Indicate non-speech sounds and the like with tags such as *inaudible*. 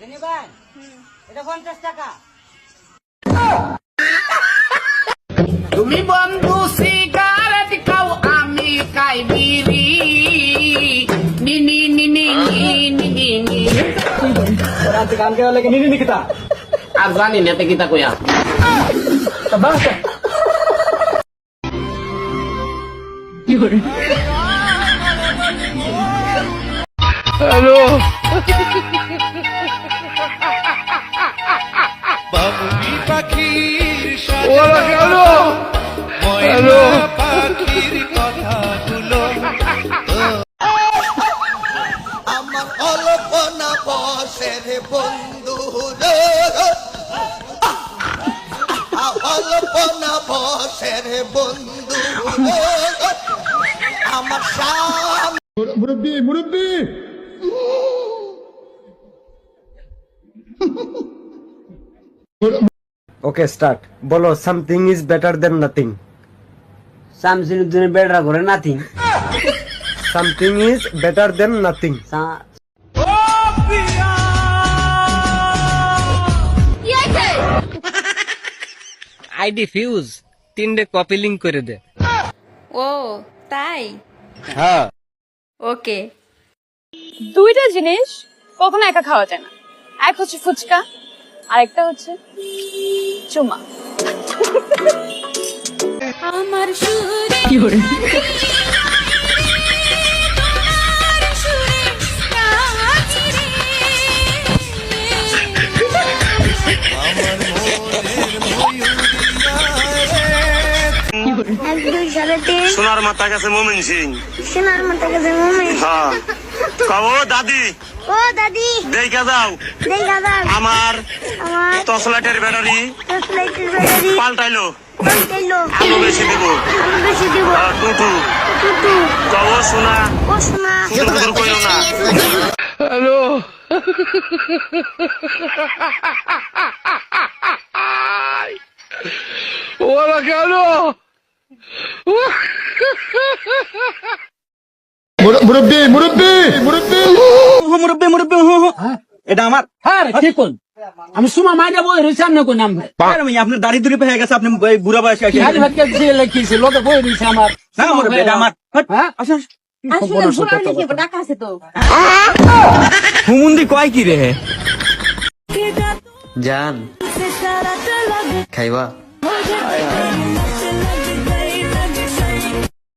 এটা নিবেন এটা পঞ্চাশ টাকা তুমি বন্ধু সিগারেট খাও আমি খাই বিড়ি নিনি নিনি নিনি নিনি কাম কেন লাগে নিনি নিকিতা আর জানি না তে কিতা কইয়া বাবুই পাখির ময়না পাখির কথাগুলো। আমার অল্পনা বসের বন্ধু রে। অল্পনা বসের বন্ধু রে। আমার সাম মুরব্বী মুরব্বী। ওকে স্টার্ট বলো something is better than nothing শামসিনুদ্দিনের বেড়া করে nothing something is better than nothing ID fuse তিনটে কপি লিঙ্ক করে দে। ও তাই? হ্যাঁ। ওকে দুইটা জিনিস কখনো একা খাওয়া যায় না। এক হচ্ছে ফুচকা আরেকটা হচ্ছে চুমা। আমার সুরে *laughs* সোনার মাথা গেছে মোমিন সিং। সোনার মাথা গেছে মমি হ্যাঁ। কবো দাদি। ও দাদি। দেখা যাও। দেই দাদা আমার আমার টর্চলাইটের ব্যাটারি। দশ ব্যাটারি। পাল্টাইলো। পাল্টাইলো। আলো বেশি দিব। আমি বেশি দিব। টুটু। টুটু। কবো সোনা। ও সোনা। ফুদুর কইও না। মুরব্বী মুরব্বী মুরব্বী। মুরব্বী মুরব্বী হু হু। এটা আমার। হ্যাঁ ঠিক কল আমি সুমা মাইরা বই রইছি আমনে কোন নাম আরে ভাই, আপনার দাড়ি দুড়ি হয়ে গেছে আপনি বুড়া বয়সে এসে খালি ভাত কে দিয়ে লোকে বই রইছে আমার। না আমার। হ্যাঁ? আসুন আছে তো? হুমুন্দি কয় কি রে? জান খাইবা?